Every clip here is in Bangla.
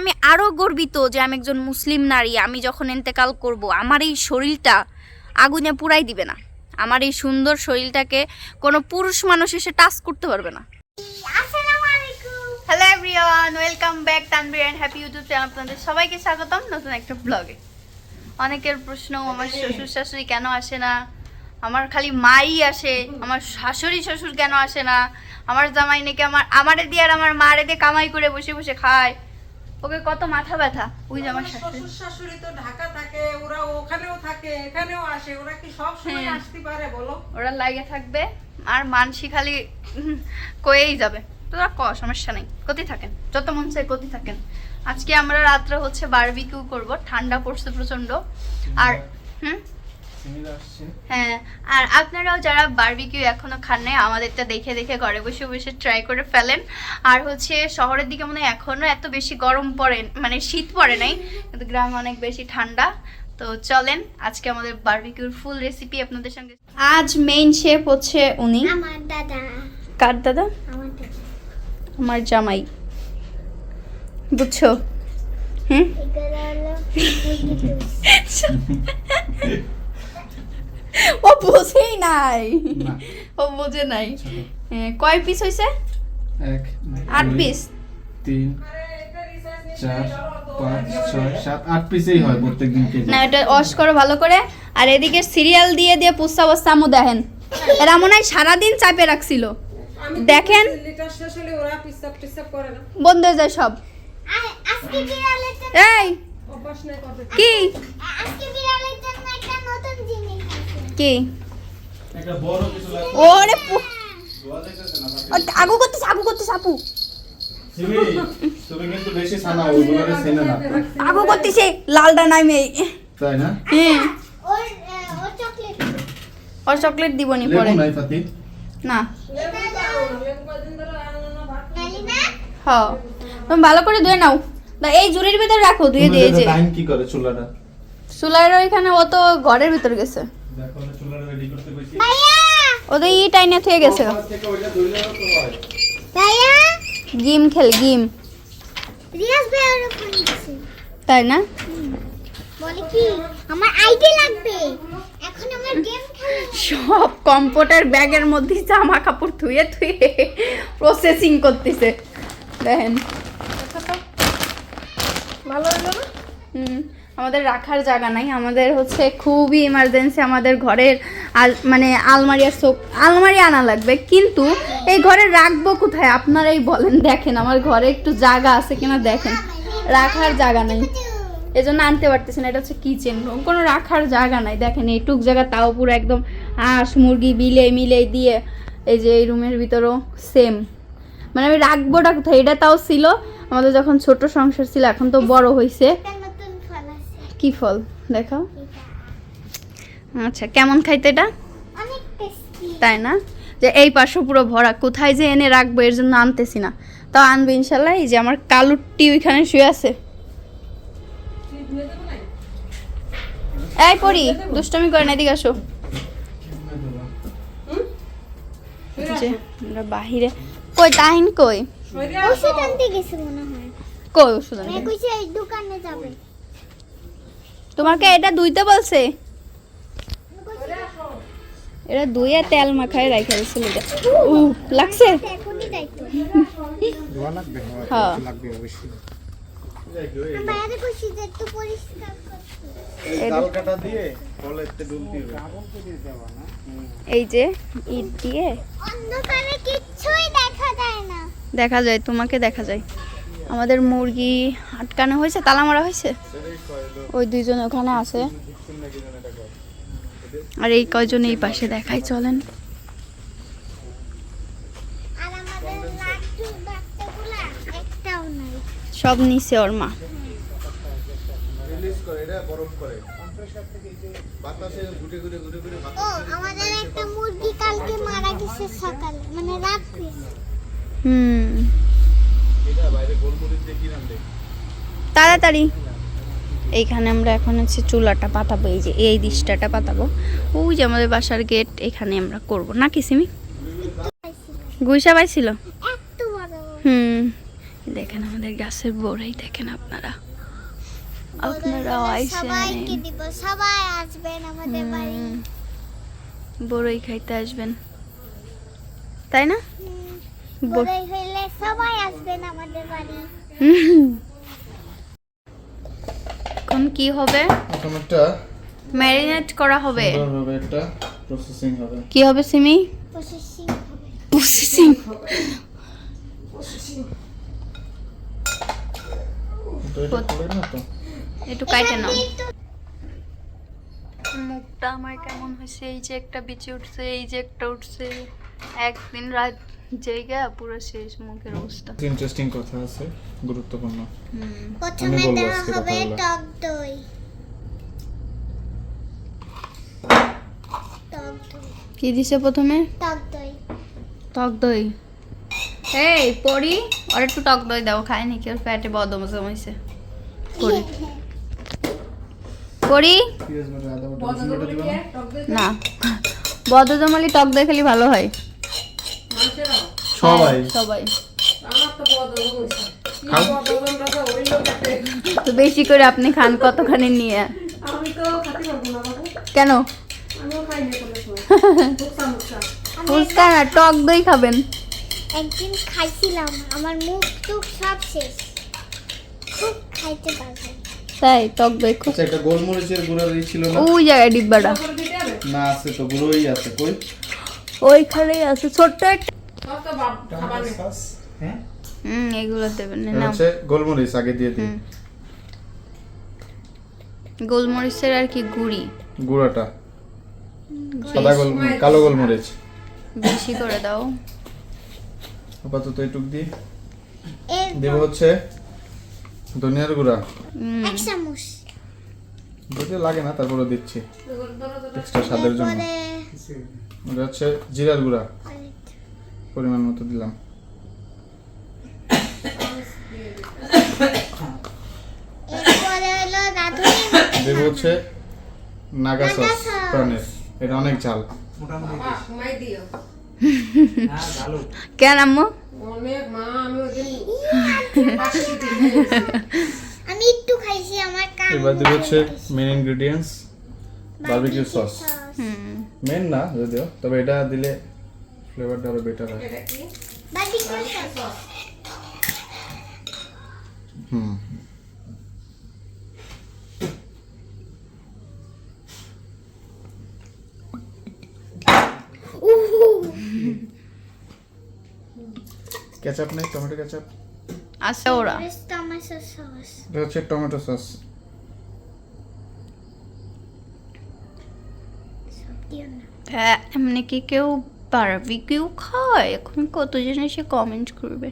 আমি আরও গর্বিত যে আমি একজন মুসলিম নারী আমি যখন ইন্তেকাল করব আমার এই শরীরটা আগুনে পুরাই দিবে না। আমার এই সুন্দর শরীরটাকে কোনো পুরুষ মানুষ এসে টাচ করতে পারবে না। Hello everyone welcome back Tanvir and happy YouTube channel আপনাদের সবাইকে স্বাগতম নতুন একটা ব্লগে অনেকের প্রশ্ন আমার শ্বশুর শাশুড়ি কেন আসে না? আমার খালি মাই আসে আমার শাশুড়ি শ্বশুর কেন আসে না? আমার জামাই নাকি আমার আমারে দিয়ে আর আমার মারে দিয়ে কামাই করে বসে বসে খায়। ওকে কত মাথা ব্যথা। ওই আমার শাশুড়ি। শাশুড়ি তো ঢাকা থাকে ওরা ওখানেও থাকে এখানেও আসে ওরা কি সব সময় হ্যাঁ। আসতে পারে বলো? ওরা লাগে থাকবে আর মানসি খালি কয়েই যাবে। তোরা ক সমস্যা নেই কোথায় থাকেন যত মন চাই কোথায় থাকেন। আজকে আমরা রাত্রে হচ্ছে বারবিকিউ করব ঠান্ডা পড়ছে প্রচণ্ড আর হুম? হ্যাঁ আর আপনারাও যারা বারবিকিউ এখনও খান নাই আমাদেরটা দেখে দেখে ঘরে বসে বসে ট্রাই করে ফেলেন। আর হচ্ছে শহরের দিকে মনে হয় এখনও এত বেশি গরম পড়ে মানে শীত পড়ে নাই কিন্তু গ্রামে অনেক বেশি ঠান্ডা। তো চলেন আজকে আমাদের বারবিকিউর ফুল রেসিপি আপনাদের সঙ্গে। আজ মেইন শেফ হচ্ছে উনি। আমার দাদা। কার দাদা? আমার জামাই। বুঝছ? হুম? ও বোঝেই নাই। ও বোঝে নাই। কয় পিস হয়েছে এক আট পিস তিন চার পাঁচ ছয় সাত আট পিসেই হয় প্রত্যেকদিন কেজি। না এটা অস করো ভালো করে। আর এদিকে সিরিয়াল দিয়ে দিয়ে পুস্তা বস্তা আমু দেখেন। এরা মনে হয় সারাদিন চাপে রাখছিল। দেখেন। বন্ধ হয়ে যায় সব। এই! কি? কি? ওরে ও, আগু করতেছে আগু করতেছে আপু। না। আগু করতেছে লালটা নামে তাই না? হ্যাঁ ওর চকলেট চকলেট দিবনি পরে। নাই না। না, না। না। হ। তুমি ভালো করে ধুয়ে নাও। না এই জুড়ির ভিতরে রাখো ধুয়ে দিয়ে যে। কি করে চুলাটা? চুলার ওইখানে ও তো ঘরের ভিতর গেছে। দেখো না। রেডি করতে কইছি ওদের ই টাইনে থুয়ে গেছে। ভাইয়া! গেম খেল গেম। রিয়াজ ভাইয়ার ফোন দিছে। তাই না? বলে কি আমার আইডি লাগবে। এখন আমার গেম খেলা সব কম্পিউটার ব্যাগের মধ্যে জামা কাপড় ধুয়ে ধুয়ে প্রসেসিং করতেছে। দেখেন। ভালো হলো না? হুম, আমাদের রাখার জায়গা নাই। আমাদের হচ্ছে খুবই ইমার্জেন্সি আমাদের ঘরের আল মানে আলমারি আর শোক আলমারি আনা লাগবে। কিন্তু এই ঘরে রাখব কোথায়? আপনারাই বলেন, দেখেন, আমার ঘরে একটু জায়গা আছে কিনা দেখেন। রাখার জায়গা নাই। এই জন্য আনতে পারতেছি না, এটা হচ্ছে কিচেন রুম কোনো রাখার জায়গা নাই। দেখেন, এইটুক জায়গা তাও পুরো একদম হাঁস, মুরগি বিলে মিলে দিয়ে এই যে এই রুমের ভিতরেও সেম মানে আমি রাখবোটা কোথায়? এটা তাও ছিল। আমাদের যখন ছোট সংসার ছিল, এখন তো বড় হয়েছে একটা নতুন ফল আছে কি ফল? দেখাও। আচ্ছা কেমন খাইতে এটা? তাই না? যে এই পাশে পুরো ভরা কোথায় যে এনে রাখব এর জন্য আনতেছি না। তাও আনবে ইনশাল্লাহ এই যে আমার কালুরটি ওইখানে শুয়ে আছে। এই পড়ি দুষ্টমি করে না এদিকে আসো। যে আমরা বাহিরে কই তাহিন কই? ওষুধ আনতে গেছে মনে হয়। কই ওষুধ আনতে? কইছে দোকানে যাবে। তোমাকে এটা দুইতে বলছে। এটা ধুয়ে তেল মাখায় রাখা এটা। উ লাগছে? হ্যাঁ। এই যে ইট দিয়ে। অন্ধকারে কিচ্ছুই দেখা যায় না। দেখা যায় তোমাকে দেখা যায়। আমাদের মুরগি আটকানো হয়েছে তালা মারা হয়েছে? ওই দুইজন ওখানে আছে। আর এই কয়জন এই পাশে দেখাই চলেন। আর আমাদের লাট্টু বাচ্চাগুলা একটাও নাই। সব নিচে ওর মা। রিলিজ করে এটা বরফ করে। বাতাসে ঘুরে ঘুরে ঘুরে ঘুরে ও আমাদের একটা মুরগি কালকে মারা গেছে সকালে মানে হুম। তাড়াতাড়ি। এইখানে আমরা এখন হচ্ছে চুলাটা পাতাবো এই যে এই দিশটাটা পাতাবো। ওই যে আমাদের বাসার গেট এখানে আমরা করব। না কি সিমি? গুইসা পাইছিল হুম। দেখেন আমাদের গাছের বড়াই দেখেন আপনারা। সবাইকে সবাই আসবেন আমাদের বাড়ি। বড়ই খাইতে আসবেন। তাই না হুম, বড়- বড়ই হইলে সবাই আসবেন আমাদের বাড়ি। এখন কি হবে? এখন একটা ম্যারিনেট করা হবে। সুন্দরভাবে একটা প্রসেসিং হবে। কি হবে সিমি? প্রসেসিং হবে। প্রসেসিং এটা একটু কাটে নাও। মুখটা আমার কেমন হয়েছে? এই যে একটা বিচে উঠছে এই যে একটা উঠছে। একদিন রাত জায়গা পুরো শেষ মুখের অবস্থা। ইন্টারেস্টিং কথা আছে গুরুত্বপূর্ণ। প্রথমে দেওয়া হবে টক দই। টক কি দিছে প্রথমে? টক দই। টক দই। এই পরি আর একটু টক দই দাও খায়নি কি ওর পেটে বদম জমাইছে বাটা দিবা না? না। বদ জমালি টক দই খেলে ভালো হয়। সবাই। হ্যাঁ, সবাই। তো বেশি করে আপনি খান কতখানি নিয়ে? আমি তো খাতে পারব না বাবু কেন? ফুচকা না টক দই খাবেন? একদিন খাইছিলাম আমার মুখ টুক সব শেষ। খুব খাইতে পারব তাই টক দই খুব। আচ্ছা একটা গোলমরিচের ছিল না? ওই জায়গায় ডিব্বাটা। না আছে তো গুঁড়োই আছে কই? ওইখানেই আছে ছোট্ট একটা হ্যাঁ? হুম এগুলো দেবেন না হচ্ছে গোলমরিচ আগে দিয়ে দিই। গোলমরিচের আর কি গুড়ি? গুঁড়াটা। সাদা গোল কালো গোলমরিচ। বেশি করে দাও। আপাতত এটুক দেব হচ্ছে ধনিয়ার গুঁড়া। এক চামচ। যদিও লাগে না তারপরে দিচ্ছি। এক্সট্রা স্বাদের জন্য। এটা হচ্ছে জিরার গুঁড়া। পরিমাণ মতো দিলাম। দেব হচ্ছে নাগা সস প্রাণের এটা অনেক ঝাল। কেন আম্মু। আমি একটু খাইছি আমার কাম এবার দেব হচ্ছে main ingredients barbecue sauce main না যদিও। তবে এটা দিলে ফ্লেভারটা আরও বেটার হয় এটা কি বারবিকিউ সস হুম কেচাপ নেই টমেটো কেচাপ আছে ওরা টমেটো সস এটা হচ্ছে টমেটো সস দিও না হ্যাঁ এমনি কি কেউ বারবিকিউ খায়। এখন কত জিনিসে কমেন্ট করবে?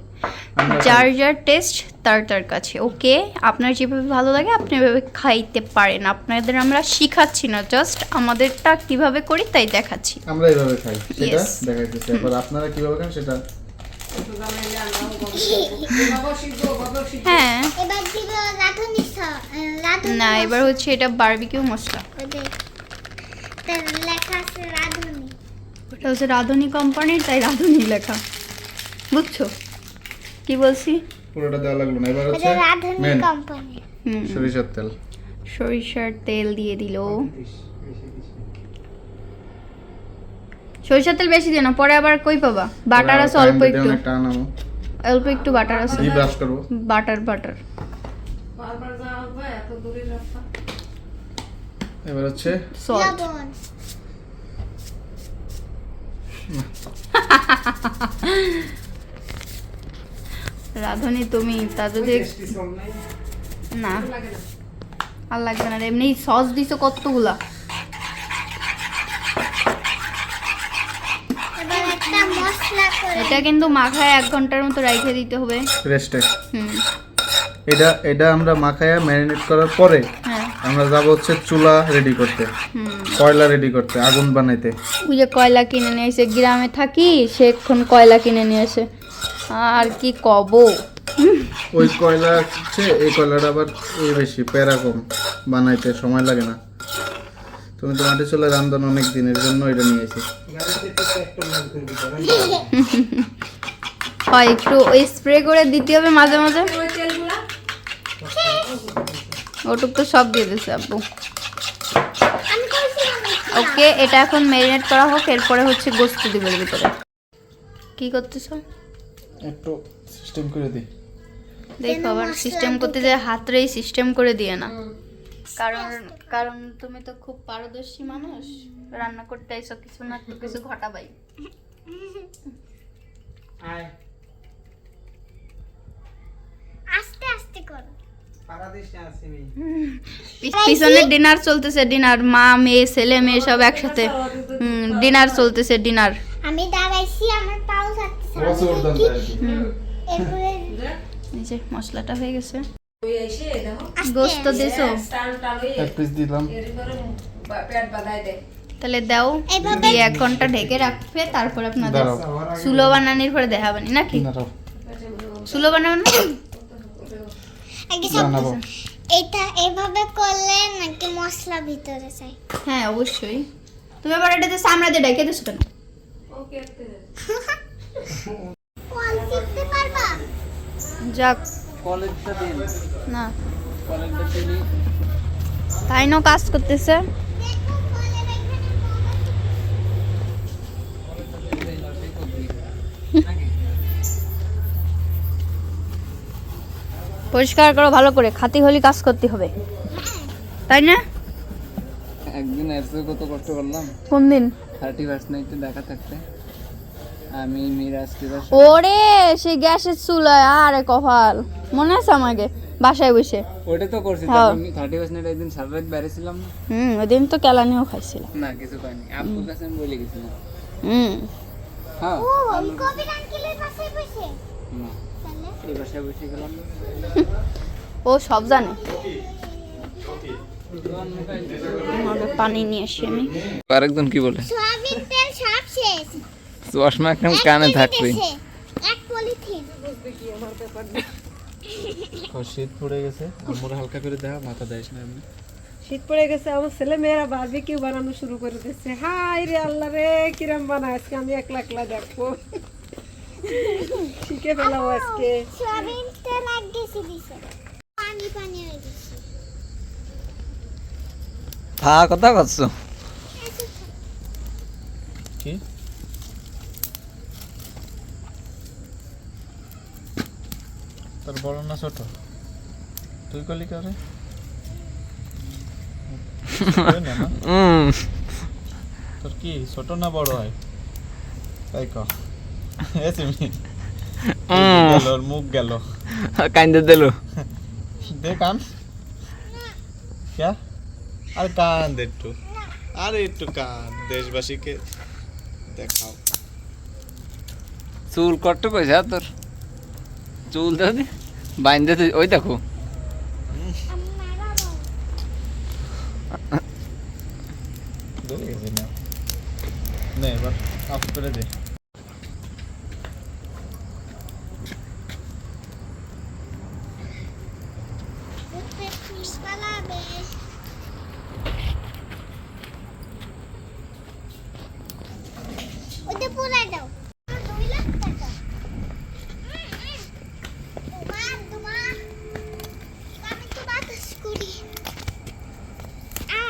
যার যার টেস্ট তার তার কাছে ওকে আপনার যেভাবে ভালো লাগে আপনি এভাবে খাইতে পারেন। আপনাদের আমরা শিখাচ্ছি না জাস্ট আমাদেরটা কীভাবে করি তাই দেখাচ্ছি। আমরা এইভাবে খাই সেটা দেখাইতেছি। এবার আপনারা কীভাবে খান সেটা? হ্যাঁ। না এবার হচ্ছে এটা বারবিকিউ মশলা। লেখা আছে রাঁধুনি ওটা হচ্ছে রাঁধুনি কোম্পানির তাই রাঁধুনি লেখা। বুঝছ? কি বলছি? পুরোটা দেওয়া লাগল না এবার হচ্ছে রাঁধুনি কোম্পানি হুম। সরিষার তেল। সরিষার তেল দিয়ে দিল। সরিষার তেল বেশি দিও না পরে আবার কই পাবা? বাটার আছে অল্প একটু। অল্প একটু বাটার আছে। ঘি ব্রাশ করব। Butter butter. এবার হচ্ছে সল্ট রাঁধুনি তুমি তা যদি না। আর লাগবে না এমনি সস দিছো কতগুলা? এটা কিন্তু মাখায় এক ঘণ্টার মতো রাইখে দিতে হবে। রেস্টে হুম। এটা এটা আমরা মাখায়া ম্যারিনেট করার পরে আমরা যাব হচ্ছে চুলা রেডি করতে কয়লা রেডি করতে আগুন বানাইতে। ওই যে কয়লা কিনে নিয়ে এসে গ্রামে থাকি সে এখন কয়লা কিনে নিয়ে এসে। আর কি কব? ওই কয়লা হচ্ছে এই কয়লাটা আবার এই বেশি প্যারা কম বানাইতে সময় লাগে না। তুমি তো মাটি চুলা রান্ধন অনেক দিনের জন্য এটা নিয়ে এসে। হয় একটু ওই স্প্রে করে দিতে হবে মাঝে মাঝে। ওটুক তো সব দিয়ে দিছে আব্বু। ওকে এটা এখন ম্যারিনেট করা হোক এরপরে হচ্ছে গোস্ত দিবে এর ভিতরে। কি করতেছো? একটু সিস্টেম করে দিই। দেখো আবার সিস্টেম করতে যে হাতরেই সিস্টেম করে দিয়ে না। কারণ কারণ তুমি তো খুব পারদর্শী মানুষ। রান্না করতে আইসো কিছু না একটু কিছু ঘটাবাই। আয়। আস্তে আস্তে করো। পিছনে ডিনার চলতেছে ডিনার। মা মেয়ে ছেলে মেয়ে সব একসাথে। ডিনার চলতেছে ডিনার। আমি দাঁড়াইছি আমার পাও এই যে মশলাটা হয়ে গেছে। দেখো। গোস্ত দিছো? হয়ে এক পিস দিলাম। তাহলে দাও দিয়ে এক ঘণ্টা ঢেকে রাখবে তারপর আপনাদের চুলো বানানির পরে দেখাবানি নাকি? চুলো বানাবেন না? জানাব। এটা এভাবে করলে নাকি মশলা ভিতরে যায়। হ্যাঁ অবশ্যই। তুমি আবার এটাতে সামনে দিয়ে ডেকে দিছো কেন? যাক। না। তাই না কাজ করতেছে দেখো কলের এখানে পরিষ্কার করো ভালো করে। খাতি হলি কাজ করতে হবে। তাই না? একদিন এসে কত কষ্ট করলাম। কোন দিন? থার্টি ফার্স্ট নাইটে দেখা থাকতে। আমি মিরাজ টিরাজ ওরে সেই গ্যাসের চুলায় আরে কপাল। মনে আছে আমাকে? বাসায় বসে। ওটা তো করছি হ্যাঁ। থার্টি ফার্স্ট নাইট একদিন সারা রাত বাইরে ছিলাম না। হুম ওদিন তো কেলানিও খাইছিলাম। না কিছু পাইনি আব্বুর কাছে আমি বলে গেছিলাম। হুম। হ্যাঁ। ও ওই কবির আঙ্কেলের পাশে বসে। না। ও সব জানে। পানি নিয়ে আসি আমি। আরেকজন কি বলে? সয়াবিন তেল সব শেষ। চশমা একদম কানে থাকবে দেছে, এক পলিথিন। শীত পড়ে গেছে আমরা হালকা করে দেখা মাথা দেয় না এমনি। শীত পড়ে গেছে আমার ছেলে মেয়েরা বারবিকিউ বানানো শুরু করে দিচ্ছে। হাই রে আল্লাহ রে কিরম বানায় আজকে আমি একলা একলা দেখব। শিখে ফেলাম আজকে। সয়াবিন তেল এক কেজি দিছে। পানি পানি হয়ে গেছে। থা কথা করছ কি? তোর বড় না ছোট? তুই কলি করে না না? তোর কি ছোট না বড় হয়? তাই ক মুখ গেল কান্দে দিল দে কান আর কান দে একটু আরে একটু কান দেশবাসীকে দেখাও চুল কষ্ট পয়সা তোর চুল তো বাইন্দে ওই দেখো নে এবার অফ করে দে উঠতে ফুস পালাবে ওটা পুরা দাও দুই লাখ টাকা তোমার তোমার আমি তো বাতাস করি আ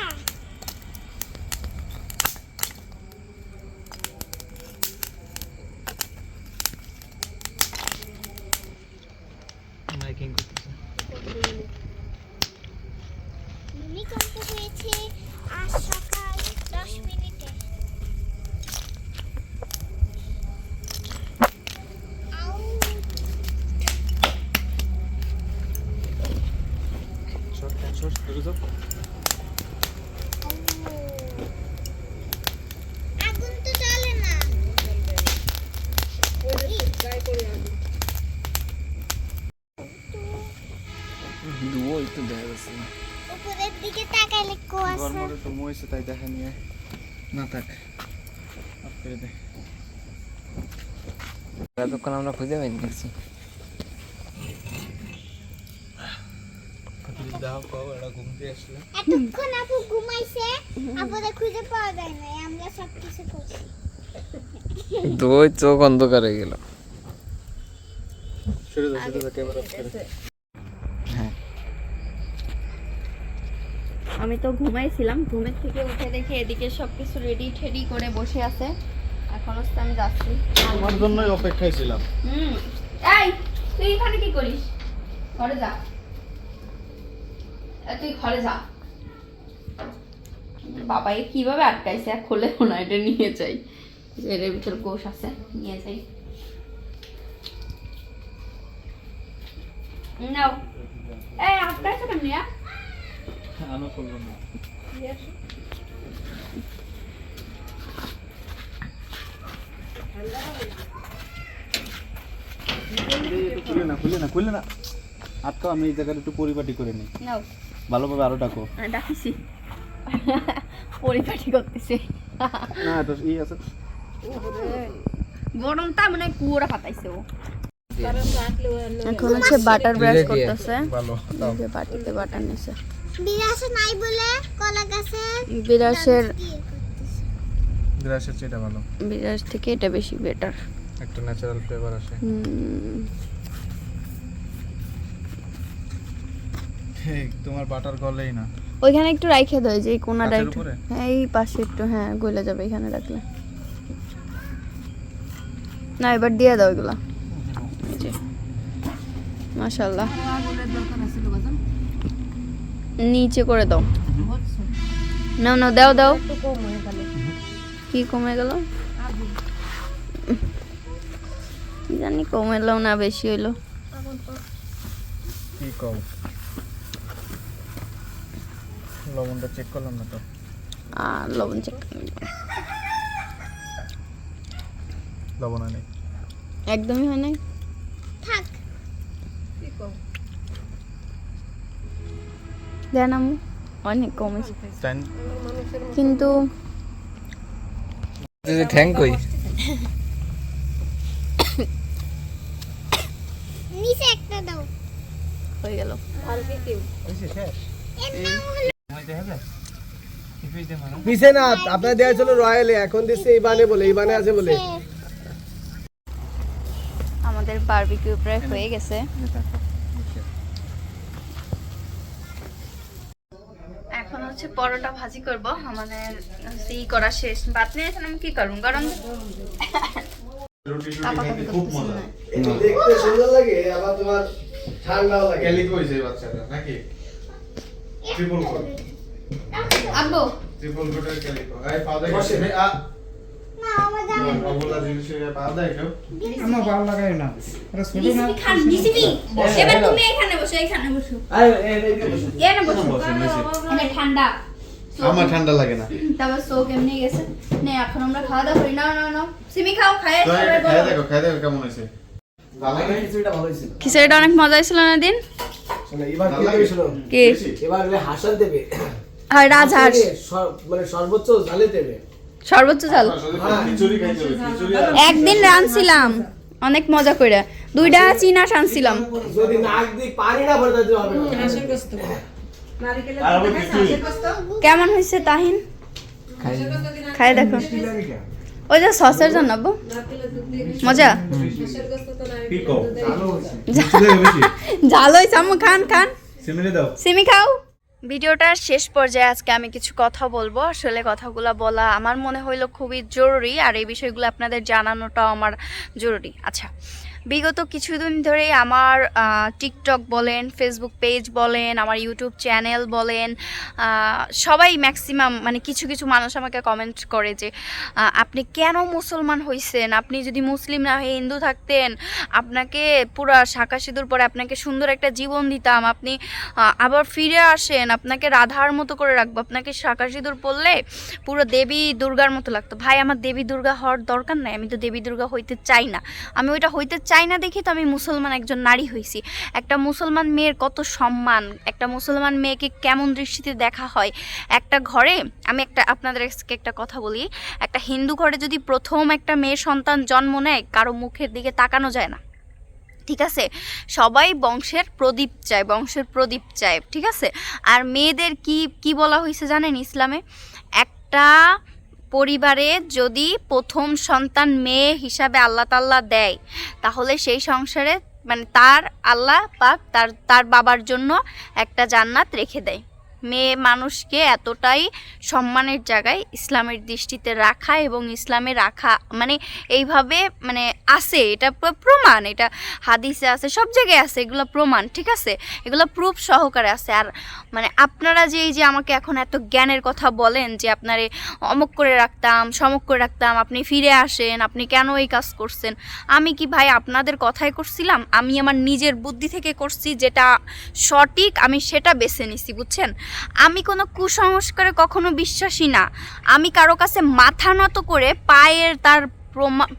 মাইকিং করতেছে ভূমিকম্প হয়েছে আজ সকাল দশ মিনিটে আউ না দুও একটু দেখা যাচ্ছে উপরের দিকে তাকাইলে কুয়াশা গরমরে তো মইছে তাই দেখা নিয়ে। না থাক দে। এতক্ষণ আমরা খুঁজে পাইনি দাও কও এটা ঘুম দিয়ে আসলে। এতক্ষণ আপু ঘুমাইছে আপুরে খুঁজে পাওয়া যায় না আমরা সব কিছু করছি। দুই চোখ অন্ধকার হয়ে গেল। ছেড়ে দাও ক্যামেরা হ্যাঁ। আমি তো ঘুমাইছিলাম ঘুমের থেকে উঠে দেখে এদিকে সব কিছু রেডি ঠেডি করে বসে আছে। এখন আমি যাচ্ছি। তোমার জন্যই অপেক্ষায় ছিলাম। হুম। এই তুই এখানে কি করিস? ঘরে যা। তুই ঘরে যা। বাবা এ কীভাবে আটকাইছে আর খোলে না এটা নিয়ে যাই। এর ভিতর কোষ আছে নিয়ে যাই। নাও। এই আটকাইছে কেন নিয়া আনো করব না। খুলে না খুলে না খুলে না। আটকাও আমি এই জায়গাটা একটু পরিপাটি করে নিই। নাও। ভালোভাবে আরও ডাকো। ডাকিছি পরিপাটি করতেছে। না এটা ই আছে। গরমটা মানে কুয়োরা ফাটাইছে ও। এখন হচ্ছে বাটার ব্রাশ করতেছে। ভালো এই যে বাটিতে বাটার নিছে। বিরাসে নাই বলে কলা গাছে বিরাসের গ্রাসের চেয়ে ভালো। বিরাস থেকে এটা বেশি বেটার একটা ন্যাচারাল ফ্লেভার আসে। ঠিক তোমার বাটার গলেই না। ওইখানে একটু রাইখে দাও যে এই কোনাটা একটু হ্যাঁ এই পাশে একটু হ্যাঁ গলে যাবে এখানে রাখলে। না এবার দিয়ে দাও এগুলা মাশাল্লাহ নিচে করে দাও। নাও নাও দাও দাও। কি কমে গেল? কি জানি কমে এলো না বেশি হইল। কি কও লবণটা চেক করলাম না তো? আর লবণ চেক লবণ নেই? একদমই হয় নাই। থাক। দেন আম্মু অনেক কমেছে কিন্তু থ্যাংক কই? নিচে একটা দাও। হয়ে গেল। এর নাম হলো পিছে না? আপনার দেওয়া ছিল রয়্যালে এখন দিচ্ছে ইবানে বলে ইবানে আছে বলে। আমাদের বারবিকিউ প্রায় হয়ে গেছে। এখন হচ্ছে পরোটা ভাজি করব আমাদের সেই করা শেষ। ভাত নিয়ে এখন আমি কি করব? গরম খুব মজা দেখতে সুন্দর লাগে আবার তোমার ঠান্ডাও লাগে। ক্যালিকো বাচ্চাটা নাকি? ট্রিপল আব্বু। কোটের ক্যালিকো। দেখ। বসে। আ। না আমার জামা অবলা জিনিসের পাও দেখ। আমার ভালো লাগে না। এটা ছোট না খান বিসিবি। এবার তুমি এখানে বসো এখানে বসো। আরে এই এই বসে। এখানে বসো। এখানে ঠান্ডা। আমার ঠান্ডা লাগে না। তারপর শোক এমনি গেছে। নে এখন আমরা খাওয়া দাওয়া করি। না না না সিমি খাও দেখো দেখো কেমন খিচুড়িটা অনেক মজা হয়েছিল না দিন? কি এবার হাসান দেবে। হয় রাজহাঁস। মানে সর্বোচ্চ জালে দেবে সর্বোচ্চ চাল হ্যাঁ। আর একদিন রানছিলাম অনেক মজা করে। দুইটা চিনাস আনছিলাম। যদি নাক দিয়ে পানি না ভরে তাহলে হবে আর কেমন হয়েছে তাহিন? খাই দেখো। ওই যে সসের জন্য আব্বু। মজা? ঝাল ঝাল হয়েছে আম্মু খান খান। সিমি খাও। ভিডিওটার শেষ পর্যায়ে আজকে আমি কিছু কথা বলব। আসলে কথাগুলো বলা আমার মনে হইল খুবই জরুরি আর এই বিষয়গুলো আপনাদের জানানোটাও আমার জরুরি। আচ্ছা বিগত কিছুদিন ধরে আমার টিকটক বলেন ফেসবুক পেজ বলেন, আমার ইউটিউব চ্যানেল বলেন সবাই ম্যাক্সিমাম মানে কিছু কিছু মানুষ আমাকে কমেন্ট করে যে আপনি কেন মুসলমান হইছেন? আপনি যদি মুসলিম না হয়ে হিন্দু থাকতেন, আপনাকে পুরা শাঁকা সিঁদুর পরে আপনাকে সুন্দর একটা জীবন দিতাম। আপনি আবার ফিরে আসেন, আপনাকে রাধার মতো করে রাখব। আপনাকে শাঁকা সিঁদুর পরলে পুরো দেবী দুর্গার মতো লাগতো। ভাই, আমার দেবী দুর্গা হওয়ার দরকার নাই। আমি তো দেবী দুর্গা হইতে চাই না। আমি ওইটা হইতে চাই না দেখি তো আমি মুসলমান একজন নারী হইছি একটা মুসলমান মেয়ের কত সম্মান, একটা মুসলমান মেয়েকে কেমন দৃষ্টিতে দেখা হয়? একটা ঘরে, আমি একটা আপনাদের একটা কথা বলি, একটা হিন্দু ঘরে যদি প্রথম একটা মেয়ে সন্তান জন্ম নেয়, কারও মুখের দিকে তাকানো যায় না। ঠিক আছে? সবাই বংশের প্রদীপ চায়, বংশের প্রদীপ চায়, ঠিক আছে? আর মেয়েদের কি কি বলা হয়েছে জানেন ইসলামে? একটা পরিবারে যদি প্রথম সন্তান মেয়ে হিসাবে আল্লাহ তাল্লাহ দেয়, তাহলে সেই সংসারে মানে তার আল্লাহ পাক তার তার বাবার জন্য একটা জান্নাত রেখে দেয়। মেয়ে মানুষকে এতটাই সম্মানের জায়গায় ইসলামের দৃষ্টিতে রাখা এবং ইসলামে রাখা মানে এইভাবে মানে আছে, এটা প্রমাণ, এটা হাদিসে আছে, সব জায়গায় আছে, এগুলো প্রমাণ, ঠিক আছে? এগুলো প্রুফ সহকারে আছে। আর মানে আপনারা যে এই যে আমাকে এখন এত জ্ঞানের কথা বলেন যে আপনারে অমুক করে রাখতাম, সমক করে রাখতাম, আপনি ফিরে আসেন, আপনি কেন এই কাজ করছেন? আমি কি ভাই আপনাদের কথাই করছিলাম? আমি আমার নিজের বুদ্ধি থেকে করছি যেটা সঠিক, আমি সেটা বেছে নিছি, বুঝছেন? আমি কোনো কুসংস্কারে কখনো বিশ্বাসী না। আমি কারও কাছে মাথা নত করে পায়ের তার প্রমা-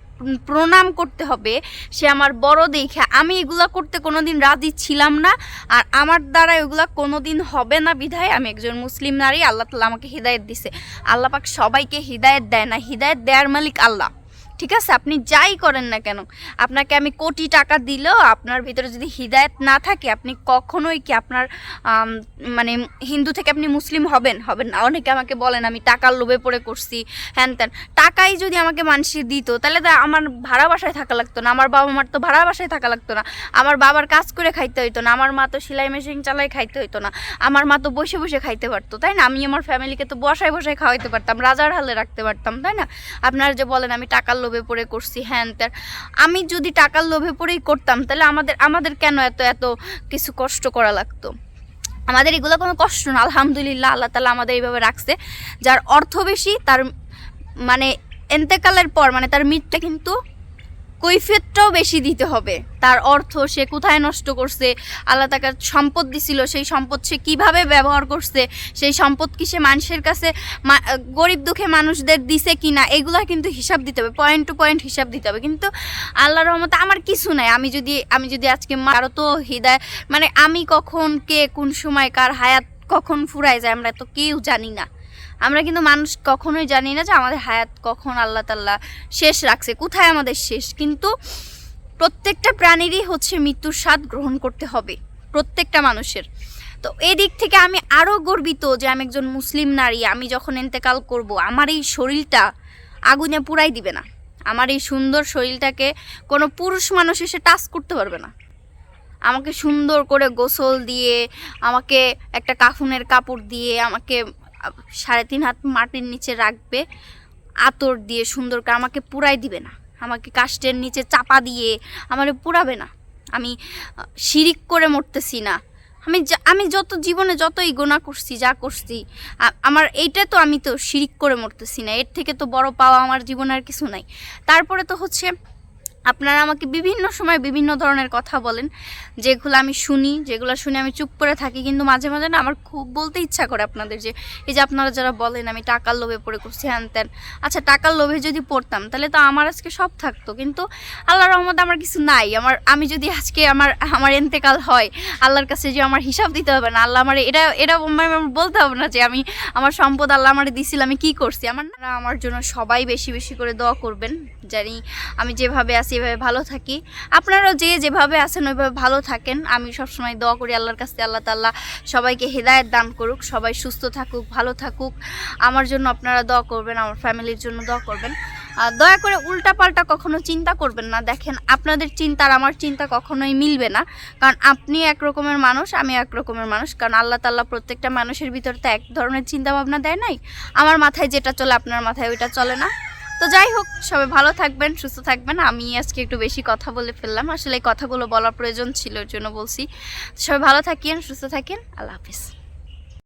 প্রণাম করতে হবে। সে আমার বড় দেখে আমি এগুলা করতে কোনো দিন রাজি ছিলাম না। আর আমার দ্বারা এগুলা কোনোদিন হবে না বিধায় আমি একজন মুসলিম নারী, আল্লাহ তালা আমাকে হৃদায়ত দিছে। আল্লাহ পাক সবাইকে হৃদায়ত দেয় না। হৃদায়ত দেওয়ার মালিক আল্লাহ। ঠিক আছে? আপনি যাই করেন না কেন? আপনাকে আমি কোটি টাকা দিলেও আপনার ভিতরে যদি হৃদায়ত না থাকে, আপনি কখনোই কি আপনার মানে হিন্দু থেকে আপনি মুসলিম হবেন? হবেন না। অনেকে আমাকে বলেন, আমি টাকার লোভে পড়ে করছি। হ্যান ত্যান। টাকাই যদি আমাকে মানুষ দিত, তাহলে তো আমার ভাড়া বাসায় থাকা লাগতো না। আমার বাবা মার তো ভাড়া বাসায় থাকা লাগতো না। আমার বাবার কাজ করে খাইতে হইতো না। আমার মা তো সেলাই মেশিন চালাই খাইতে হইতো না। আমার মা তো বসে বসে খাইতে পারতো, তাই না? আমি আমার ফ্যামিলিকে তো বসায় বসায় খাওয়াইতে পারতাম, রাজার হালে রাখতে পারতাম, তাই না? আপনারা যে বলেন, আমি টাকার লোভে পড়ে করছি, হ্যান ত্যান। আমি যদি টাকার লোভে পড়েই করতাম, তাহলে আমাদের আমাদের কেন এত এত কিছু কষ্ট করা লাগতো? আমাদের এগুলো কোনো কষ্ট না, আলহামদুলিল্লাহ, আল্লাহ তালা আমাদের এইভাবে রাখছে। যার অর্থ বেশি, তার মানে এন্তেকালের পর মানে তার মৃত্যু কিন্তু কৈফিয়তটাও বেশি দিতে হবে। তার অর্থ সে কোথায় নষ্ট করছে, আল্লাহ তাকে সম্পদ দিছিল, সেই সম্পদ সে কীভাবে ব্যবহার করছে, সেই সম্পদ কি সে মানুষের কাছে গরিব দুঃখে মানুষদের দিছে কি না এগুলো কিন্তু হিসাব দিতে হবে পয়েন্ট টু পয়েন্ট হিসাব দিতে হবে। কিন্তু আল্লাহ রহমতে আমার কিছু নাই। আমি যদি আমি যদি আজকে মা- কারও তো হৃদয় মানে আমি কখন কে কোন সময় কার হায়াত কখন ফুরায় যায় আমরা তো কেউ জানি না। আমরা কিন্তু মানুষ কখনোই জানি না যে আমাদের হায়াত কখন আল্লাহ তাল্লাহ শেষ রাখছে, কোথায় আমাদের শেষ। কিন্তু প্রত্যেকটা প্রাণীরই হচ্ছে মৃত্যুর স্বাদ গ্রহণ করতে হবে, প্রত্যেকটা মানুষের। তো এই দিক থেকে আমি আরও গর্বিত যে আমি একজন মুসলিম নারী, আমি যখন এন্তেকাল করব, আমার এই শরীরটা আগুনে পুরাই দিবে না। আমার এই সুন্দর শরীরটাকে কোনো পুরুষ মানুষ এসে টাচ করতে পারবে না। আমাকে সুন্দর করে গোসল দিয়ে, আমাকে একটা কাফুনের কাপড় দিয়ে, আমাকে সাড়ে তিন হাত মাটির নিচে রাখবে, আতর দিয়ে সুন্দর করে আমাকে পুরাই দিবে না। আমাকে কাষ্টের নিচে চাপা দিয়ে আমারে পুরাবে না। আমি শিরিক করে মরতেছি না। আমি আমি যত জীবনে যতই গোনা করছি, যা করছি আমার এইটা তো আমি তো শিরিক করে মরতেছি না। এর থেকে তো বড় পাওয়া আমার জীবনে আর কিছু নাই। তারপরে তো হচ্ছে আপনারা আমাকে বিভিন্ন সময় বিভিন্ন ধরনের কথা বলেন। যেগুলো আমি শুনি, যেগুলো শুনে আমি চুপ করে থাকি, কিন্তু মাঝে মাঝে না আমার খুব বলতে ইচ্ছা করে আপনাদের যে, এই যে আপনারা যারা বলেন, আমি টাকার লোভে পড়ে করছি, হ্যান ত্যান। আচ্ছা টাকার লোভে যদি পড়তাম, তাহলে তো আমার আজকে সব থাকতো। কিন্তু আল্লাহর রহমতে আমার কিছু নাই। আমার, আমি যদি আজকে আমার আমার এন্তেকাল হয়, আল্লাহর কাছে যে আমার হিসাব দিতে হবে না, আল্লাহ আমার এটা এটা বলতে হবে না যে, আমি, আমার সম্পদ আল্লাহ আমার দিছিল, আমি কি করছি? আমার আমার জন্য সবাই বেশি বেশি করে দোয়া করবেন। জানি আমি যেভাবে আছি এভাবে ভালো থাকি, আপনারাও যে যেভাবে আছেন ওইভাবে ভালো থাকেন। আমি সবসময় দোয়া করি আল্লাহর কাছে, আল্লাহ তাল্লাহ সবাইকে হেদায়েত দান করুক, সবাই সুস্থ থাকুক, ভালো থাকুক। আমার জন্য আপনারা দোয়া করবেন, আমার ফ্যামিলির জন্য দোয়া করবেন। দয়া করে উল্টাপাল্টা কখনো চিন্তা করবেন না। দেখেন, আপনাদের চিন্তা আর আমার চিন্তা কখনোই মিলবে না। কারণ আপনি এক রকমের মানুষ, আমি এক রকমের মানুষ। কারণ আল্লাহ তাল্লাহ প্রত্যেকটা মানুষের ভিতর তো এক ধরনের চিন্তা ভাবনা দেয় নাই? আমার মাথায় যেটা চলে, আপনার মাথায় ওইটা চলে না? তো যাই হোক, সবাই ভালো থাকবেন, সুস্থ থাকবেন। আমি আজকে একটু বেশি কথা বলে ফেললাম। আসলে এই কথাগুলো বলার প্রয়োজন ছিল ওর জন্য বলছি। সবাই ভালো থাকেন, সুস্থ থাকেন। আল্লাহ হাফিজ।